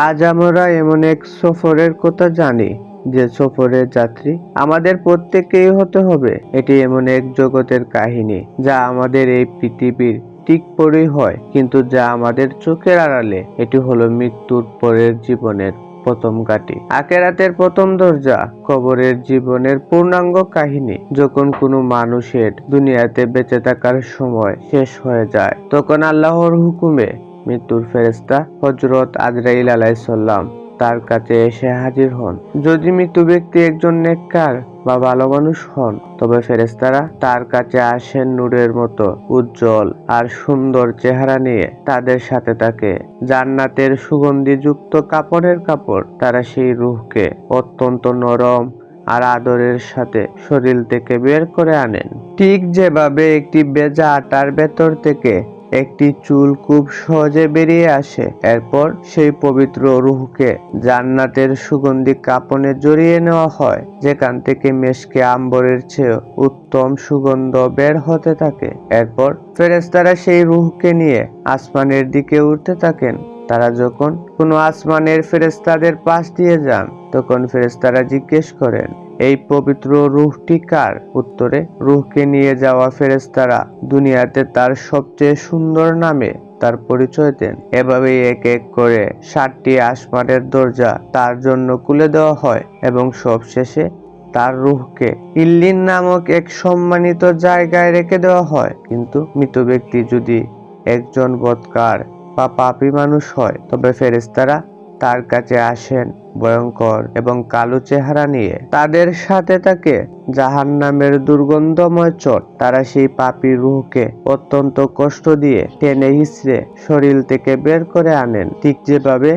আজ আমরা এমন এক সফরের কথা জানি, যে সফরের যাত্রী আমাদের প্রত্যেককেই হতে হবে। এটি এমন এক জগতের কাহিনী, যা আমাদের এই পৃথিবীর ঠিক পরেই হয়, কিন্তু যা আমাদের চোখের আড়ালে। এটি হলো মৃত্যুর পরের জীবনের প্রথম ঘাটি। আকেরাতের প্রথম দরজা, কবরের জীবনের পূর্ণাঙ্গ কাহিনী। যখন কোনো মানুষের দুনিয়াতে বেঁচে থাকার সময় শেষ হয়ে যায়, তখন আল্লাহর হুকুমে মৃত্যুর ফেরেস্তা হজরত আজরাইল আলাইসাল্লাম তার কাছে এসে হাজির হন। যদি মৃত্যু ব্যক্তি একজন নেককার বা ভালো মানুষ হন, তবে ফেরেস্তারা তার কাছে আসেন নূরের মতো উজ্জ্বল আর সুন্দর চেহারা নিয়ে তাদের সাথে থাকে। জান্নাতের সুগন্ধিযুক্ত কাপড়ের কাপড় তারা সেই রুহকে অত্যন্ত নরম আর আদরের সাথে শরীর থেকে বের করে আনেন। ঠিক যেভাবে একটি বেজা আটার ভেতর থেকে একটি চুল খুব সহজে বেরিয়ে আসে। এরপর সেই পবিত্র রুহকে জান্নাতের সুগন্ধি কাপনে জড়িয়ে নেওয়া হয়, যেখান থেকে মেশকে আম্বরের চেয়ে উত্তম সুগন্ধ বের হতে থাকে। এরপর ফেরেস্তারা সেই রুহকে নিয়ে আসমানের দিকে উঠতে থাকেন। তারা যখন কোনো আসমানের ফেরেস্তাদের পাশ দিয়ে যান, তখন ফেরেস্তারা জিজ্ঞেস করেন এই পবিত্র রুহটি কার? উত্তরে, রুহকে নিয়ে যাওয়া ফেরেস্তারা দুনিয়াতে তার সবচেয়ে সুন্দর নামে তার পরিচয় দেন। এভাবেই এক এক করে ষাটটি আসমানের দরজা তার জন্য খুলে দেওয়া হয় এবং সবশেষে তার রুহকে ইল্লিন নামক এক সম্মানিত জায়গায় রেখে দেওয়া হয়। কিন্তু মৃত ব্যক্তি যদি একজন বৎকার বা পাপী মানুষ হয়, তবে ফেরেস্তারা তার কাছে আসেন, ভয়ঙ্কর এবং কালো চেহারা নিয়ে। তাদের সাথে তাকে জাহান নামের দুর্গন্ধময় চট, তারা সেই পাপি রুহকে অত্যন্ত কষ্ট দিয়ে টেনে হিসড়ে শরীর থেকে বের করে আনেন। ঠিক যেভাবে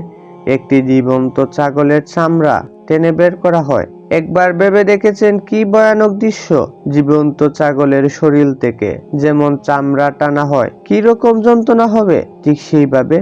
একটি জীবন্ত ছাগলের চামড়া টেনে বের করা হয়। একবার ভেবে দেখেছেন কি ভয়ানক দৃশ্য? জীবন্ত ছাগলের শরীর থেকে যেমন চামড়া টানা হয় কি রকম যন্ত্রণা হবে? ঠিক সেইভাবে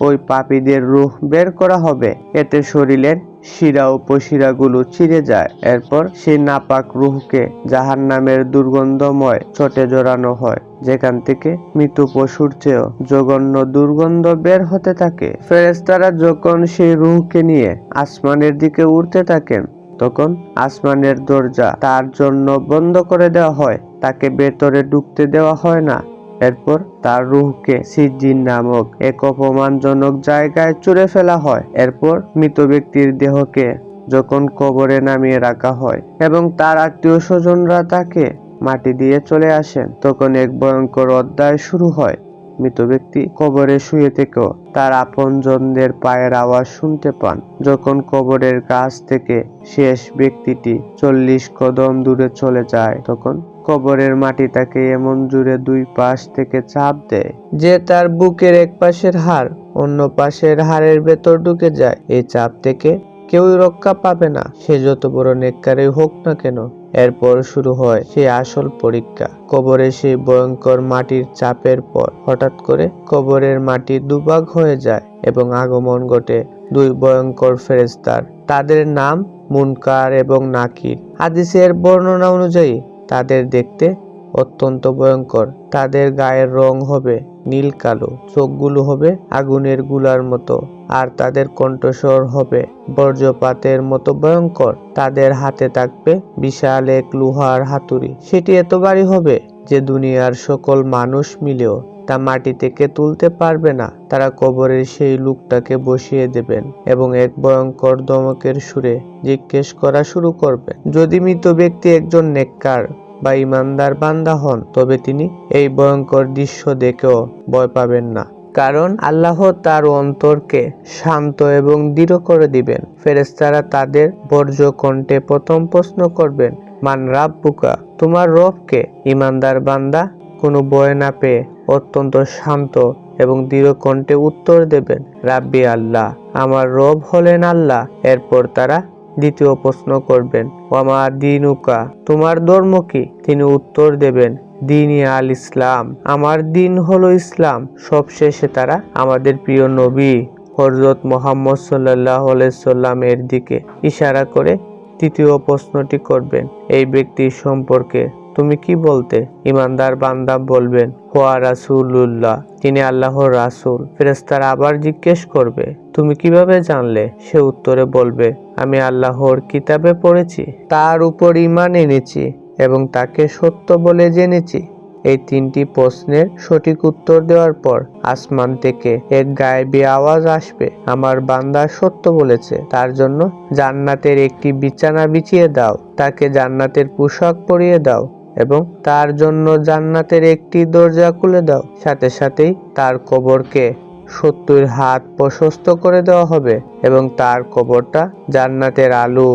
ওই পাপীদের রুহ বের করা হবে। এতে শরীরের শিরা উপশিরাগুলো ছিঁড়ে যায়। এরপর সেই নাপাক রুহকে জাহান নামের দুর্গন্ধময় চটে জড়ানো হয়, যেখান থেকে মৃত পশুর চেয়েও জঘন্য দুর্গন্ধ বের হতে থাকে। ফেরেস্তারা যখন সেই রুহকে নিয়ে আসমানের দিকে উঠতে থাকেন, তখন আসমানের দরজা তার জন্য বন্ধ করে দেওয়া হয়। তাকে ভেতরে ঢুকতে দেওয়া হয় না। এরপর তার রুহকে সিজিন নামক এক অপমানজনক জায়গায় চুরে ফেলা হয়। এরপর মৃত ব্যক্তির দেহকে যখন কবরে নামিয়ে রাখা হয় এবং তার আত্মীয় স্বজনরা তাকে মাটি দিয়ে চলে আসেন, তখন এক ভয়ঙ্কর অধ্যায় শুরু হয়। মৃত ব্যক্তি কবরে শুয়ে থেকেও তার আপনজনদের পায়ের আওয়াজ শুনতে পান। যখন কবরের কাছ থেকে শেষ ব্যক্তিটি চল্লিশ কদম দূরে চলে যায়, তখন কবরের মাটি তাকে এমন জুড়ে দুই পাশ থেকে চাপ দেয় যে তার বুকের এক পাশের হাড় অন্য পাশের হাড়ের ভেতর ঢুকে যায়। এই চাপ থেকে কেউই রক্ষা পাবে না। সে যত বড় নেককারই হোক না কেন, এরপর শুরু হয় সেই আসল পরীক্ষা। কবরে সেই ভয়ঙ্কর মাটির চাপের পর হঠাৎ করে কবরের মাটি দুভাগ হয়ে যায় এবং আগমন ঘটে দুই ভয়ঙ্কর ফেরেস্তার তাদের নাম মুনকার এবং নাকির। হাদিসের বর্ণনা অনুযায়ী তাদের দেখতে অত্যন্ত ভয়ঙ্কর। তাদের গায়ের রং হবে নীল কালো, চোখগুলো হবে আগুনেরগুলার মতো, আর তাদের কণ্ঠস্বর হবে বর্জ্যপাতের মতো ভয়ঙ্কর। তাদের হাতে থাকবে বিশাল এক লোহার হাতুড়ি। সেটি এত ভারী হবে যে দুনিয়ার সকল মানুষ মিলেও তা মাটি থেকে তুলতে পারবে না, তারা কবরের সেই লোকটাকে বসিয়ে দেবেন এবং এক ভয়ঙ্কর দমকের সুরে জিজ্ঞেস করা শুরু করবে যদি মৃত ব্যক্তি একজন নেককার বা ইমানদার বান্দা হন, তবে তিনি এই ভয়ঙ্কর দৃশ্য দেখেও ভয় পাবেন না। কারণ আল্লাহ তার অন্তরকে শান্ত এবং দৃঢ় করে দিবেন। ফেরেস্তারা তাদের বর্জ্য কণ্ঠে প্রথম প্রশ্ন করবেন, মান রাব্বুকা? তোমার রবকে? ইমানদার বান্দা, কোনো ভয় না পেয়ে। অত্যন্ত শান্ত এবং দৃঢ় কণ্ঠে উত্তর দেবেন, রাব্বি আল্লাহ, আমার রব হলেন আল্লাহ। এরপর তারা দ্বিতীয় প্রশ্ন করবেন ওমা দিনুকা? তোমার ধর্ম কি? তিনি উত্তর দেবেন, দিনই আল ইসলাম, আমার দিন হলো ইসলাম। সবশেষে তারা আমাদের প্রিয় নবী হজরত মোহাম্মদ সাল্লাহ সাল্লামের দিকে, ইশারা করে তৃতীয় প্রশ্নটি করবেন, এই ব্যক্তির সম্পর্কে তুমি কি বলতে? ইমানদার বান্দা বলবেন, হোয়া রাসূলুল্লাহ, তিনি আল্লাহর রাসূল। ফেরেস্তার আবার জিজ্ঞেস করবে, তুমি কীভাবে জানলে? সে উত্তরে বলবে, আমি আল্লাহর কিতাবে পড়েছি, তার উপর ঈমান এনেছি এবং তাকে সত্য বলে জেনেছি। এই তিনটি প্রশ্নের সঠিক উত্তর দেওয়ার পর আসমান থেকে এক গায়েবী আওয়াজ আসবে, আমার বান্দা সত্য বলেছে, তার জন্য জান্নাতের একটি বিছানা বিছিয়ে দাও, তাকে জান্নাতের পোশাক পরিয়ে দাও। এবং তার জন্য জান্নাতের একটি দরজা খুলে দাও। সাথে সাথেই তার কবরকে সত্তর হাত প্রশস্ত করে দেওয়া হবে এবং তার কবরটা জান্নাতের আলু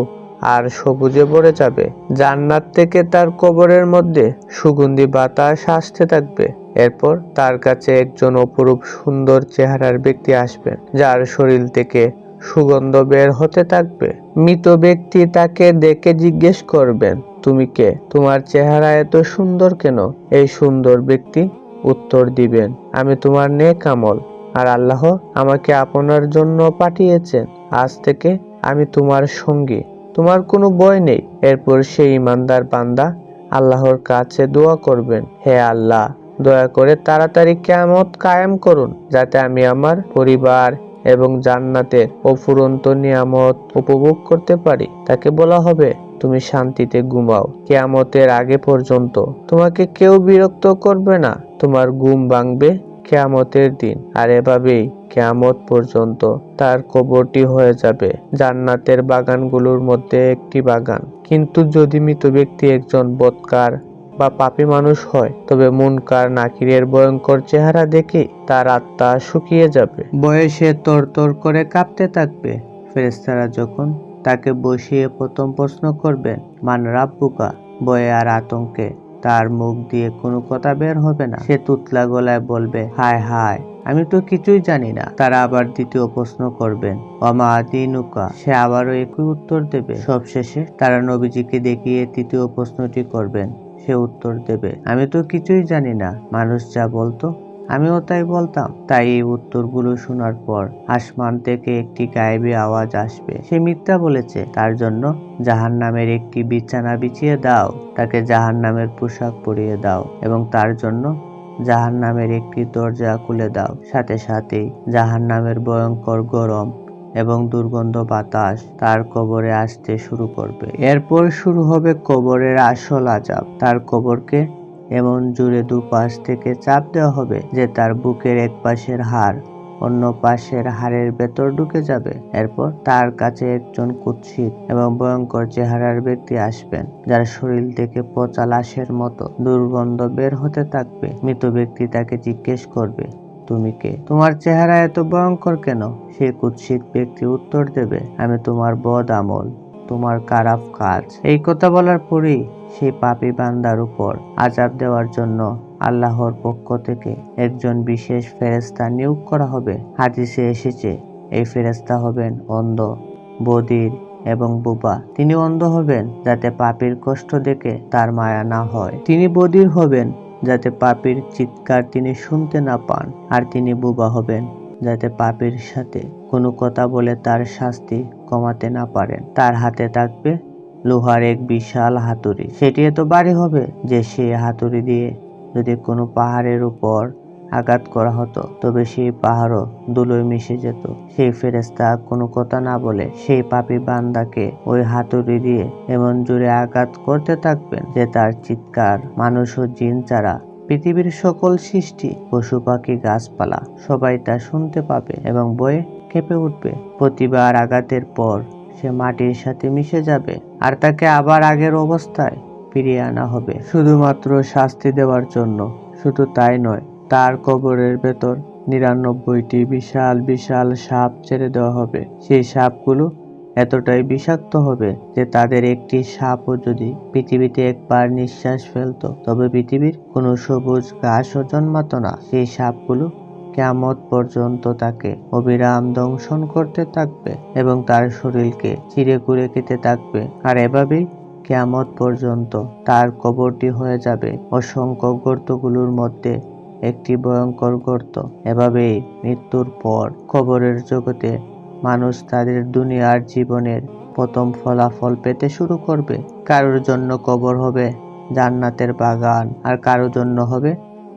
আর সবুজে ভরে যাবে। জান্নাত থেকে তার কবরের মধ্যে সুগন্ধি বাতাস আসতে থাকবে। এরপর তার কাছে একজন অপরূপ সুন্দর চেহারার ব্যক্তি আসবেন, যার শরীর থেকে সুগন্ধ বের হতে থাকবে। মৃত ব্যক্তি তাকে দেখে জিজ্ঞেস করবেন, তুমি কে? তোমার চেহারা এত সুন্দর কেন? এই সুন্দর ব্যক্তি উত্তর দিবেন, আমি তোমার নেক আমল, আর আল্লাহ আমাকে আপনার জন্য পাঠিয়েছেন। আজ থেকে আমি তোমার সঙ্গী, তোমার কোনো ভয় নেই। এরপর সেই ইমানদার বান্দা আল্লাহর কাছে দোয়া করবেন, হে আল্লাহ, দয়া করে তাড়াতাড়ি কেয়ামত কায়েম করুন, যাতে আমি আমার পরিবার এবং জান্নাতের অফুরন্ত নিয়ামত উপভোগ করতে পারি। তাকে বলা হবে, তুমি শান্তিতে ঘুমাও। কেয়ামতের আগে পর্যন্ত তোমাকে কেউ বিরক্ত করবে না। তোমার ঘুম ভাঙবে কেয়ামতের দিন। আর এভাবেই কেয়ামত পর্যন্ত তার কবরটি হয়ে যাবে। জান্নাতের বাগানগুলোর মধ্যে একটি বাগান। কিন্তু যদি মৃত ব্যক্তি একজন বৎকার বা পাপী মানুষ হয়, তবে মুনকার নাকিরের ভয়ঙ্কর চেহারা দেখে তার আত্মা শুকিয়ে যাবে। বয়সে তরতর করে কাঁপতে থাকবে। ফেরেস্তারা যখন তাকে বসিয়ে প্রথম প্রশ্ন করবেন, মান রাব্বুকা? বয়ে আর আতঙ্কে তার মুখ দিয়ে কোনো কথা বের হবে না। সে তুতলা গলায় বলবে, হায় হায়, আমি তো কিছুই জানি না। তারা আবার দ্বিতীয় প্রশ্ন করবেন অমা আদিনুকা সে আবারও একই উত্তর দেবে। সবশেষে তারা নবীজিকে দেখিয়ে তৃতীয় প্রশ্নটি করবেন সে উত্তর দেবে। আমি তো কিছুই জানি না, মানুষ যা বলতো, আমিও তাই বলতাম। তাই এই উত্তরগুলো শোনার পর আসমান থেকে একটি গায়েবী আওয়াজ আসবে। সে মিথ্যা বলেছে, তার জন্য জাহান নামের একটি বিছানা বিছিয়ে দাও, তাকে জাহান নামের পোশাক পরিয়ে দাও এবং তার জন্য জাহান নামের একটি দরজা খুলে দাও। সাথে সাথেই জাহান নামের ভয়ঙ্কর গরম এবং দুর্গন্ধ বাতাস তার কবরে আসতে শুরু করবে। এরপর শুরু হবে কবরের আসল আজাব। তার কবরকে এমন জুড়ে দুপাশ থেকে চাপ দেওয়া হবে যে তার বুকের এক পাশের হাড় অন্য পাশের হাড়ের ভেতর ঢুকে যাবে। এরপর তার কাছে একজন কুৎসিত এবং ভয়ঙ্কর চেহারার ব্যক্তি আসবেন, যার শরীর থেকে পচা লাশের মতো দুর্গন্ধ বের হতে থাকবে। মৃত ব্যক্তি তাকে জিজ্ঞেস করবে তুমি কে? তোমার চেহারা এত ভয়ঙ্কর কেন? সে কুৎসিত ব্যক্তি উত্তর দেবে, আমি তোমার বদ আমল, তোমার খারাপ কাজ। এই কথা বলার পরেই সেই পাপী বান্দার উপর আজাব দেওয়ার জন্য আল্লাহর পক্ষ থেকে একজন বিশেষ ফেরেস্তা নিয়োগ করা হবে। হাদিসে এসেছে, এই ফেরেস্তা হবেন অন্ধ, বদির এবং বুবা। তিনি অন্ধ হবেন যাতে পাপীর কষ্ট দেখে তার মায়া না হয়। তিনি বদির হবেন যাতে পাপীর চিৎকার তিনি শুনতে না পান আর তিনি বোবা হবেন, যাতে পাপীর সাথে কোনো কথা বলে তার শাস্তি কমাতে না পারেন। তার হাতে থাকবে লোহার এক বিশাল হাতুড়ি। সেটি এত বাড়ি হবে যে সে হাতুড়ি দিয়ে যদি কোনো পাহাড়ের উপর আঘাত করা হতো। তবে সেই পাহাড়ও দুলোয় মিশে যেত। সেই ফেরেস্তা কোনো কথা না বলে সেই পাপি বান্দাকে ওই হাতুড়ি দিয়ে এমন জোরে আঘাত করতে থাকবেন যে তার চিৎকার, মানুষ ও জিন ছাড়া পৃথিবীর সকল সৃষ্টি, পশু পাখি, গাছপালা, সবাই তা শুনতে পাবে এবং বয়ে কেঁপে উঠবে। প্রতিবার আঘাতের পর সে মাটির সাথে মিশে যাবে আর তাকে আবার আগের অবস্থায় ফিরিয়ে আনা হবে। শুধুমাত্র শাস্তি দেওয়ার জন্য শুধু তাই নয় তার কবরের ভেতর নিরানব্বইটি বিশাল বিশাল সাপ ছেড়ে দেওয়া হবে। সেই সাপগুলো এতটাই বিষাক্ত হবে যে তাদের একটি সাপও যদি পৃথিবীতে একবার নিঃশ্বাস ফেলতো, তবে পৃথিবীর কোনো সবুজ ঘাসও জন্মাতো না। সেই সাপগুলো কেয়ামত পর্যন্ত তাকে অবিরাম দংশন করতে থাকবে এবং তার শরীরকে চিরে কুড়ে খেতে থাকবে। আর এভাবেই কেয়ামত পর্যন্ত তার কবরটি হয়ে যাবে। অসংখ্য গর্তগুলোর মধ্যে একটি ভয়ঙ্কর গর্ত। এভাবেই মৃত্যুর পর কবরের জগতে মানুষ তাদের দুনিয়ার জীবনের প্রথম ফলাফল পেতে শুরু করবে। কারোর জন্য কবর হবে, জান্নাতের বাগান, আর কারোর জন্য হবে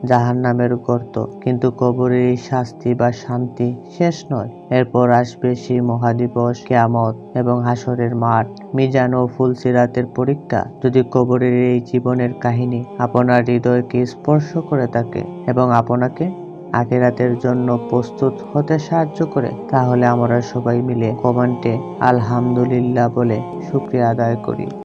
জাহান নামের গর্ত। কিন্তু কবরের শাস্তি বা শান্তি শেষ নয়। এরপর আসবে সেই মহাদিবস কেয়ামত এবং হাসরের মাঠ, মিজান ও ফুলসিরাতের পরীক্ষা। যদি কবরের এই জীবনের কাহিনী আপনার হৃদয়কে স্পর্শ করে থাকে এবং আপনাকে আখিরাতের জন্য প্রস্তুত হতে সাহায্য করে, তাহলে আমরা সবাই মিলে কমেন্টে আলহামদুলিল্লাহ বলে শুক্রিয়া আদায় করি।